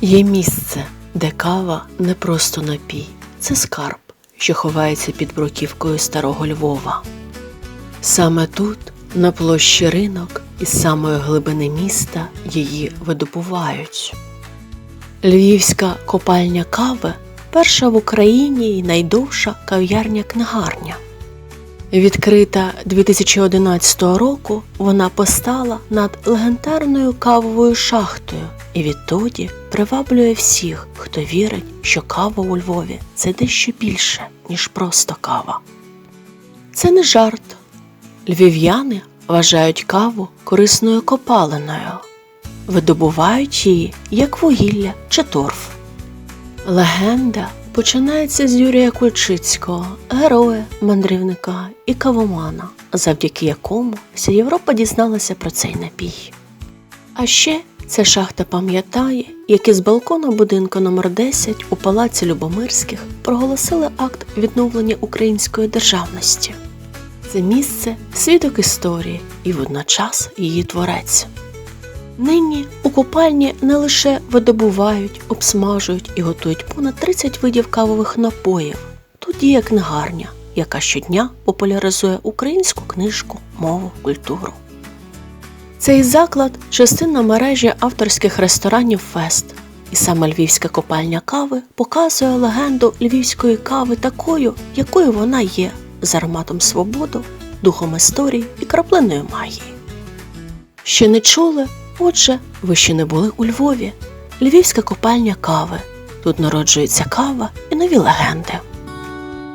Є місце, де кава не просто напій, це скарб, що ховається під бруківкою старого Львова. Саме тут, на площі ринок, із самої глибини міста її видобувають. Львівська копальня кави перша в Україні і найдовша кав'ярня книгарня. Відкрита 2011 року, вона постала над легендарною кавовою шахтою і відтоді приваблює всіх, хто вірить, що кава у Львові це дещо більше, ніж просто кава. Це не жарт. Львів'яни вважають каву корисною копалиною, видобувають її як вугілля чи торф. Легенда починається з Юрія Кульчицького, героя, мандрівника і кавомана, завдяки якому вся Європа дізналася про цей напій. А ще ця шахта пам'ятає, як із балкона будинку номер 10 у палаці Любомирських проголосили акт відновлення української державності. Це місце свідок історії і водночас її творець. Нині у купальні не лише видобувають, обсмажують і готують понад 30 видів кавових напоїв. Тут є книгарня, яка щодня популяризує українську книжку, мову, культуру. Цей заклад частина мережі авторських ресторанів Фест, і саме львівська копальня кави показує легенду львівської кави такою, якою вона є, з ароматом свободи, духом історії і краплиною магії. Ще не чули? Отже, ви ще не були у Львові. Львівська копальня кави. Тут народжується кава і нові легенди.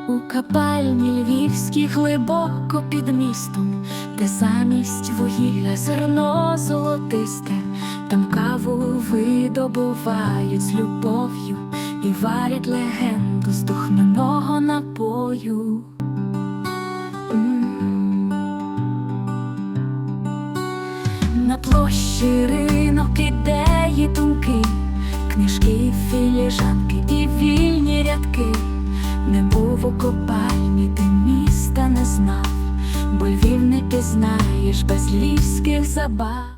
У капальні львівській глибоко під містом, де замість вугілля зерно золотисте, там каву видобувають з любов'ю і варять легенду площі ринок ідеї думки, книжки, філіжанки і вільні рядки. Не був у копальні, ти міста не знав, бо Львів не пізнаєш без львівських забав.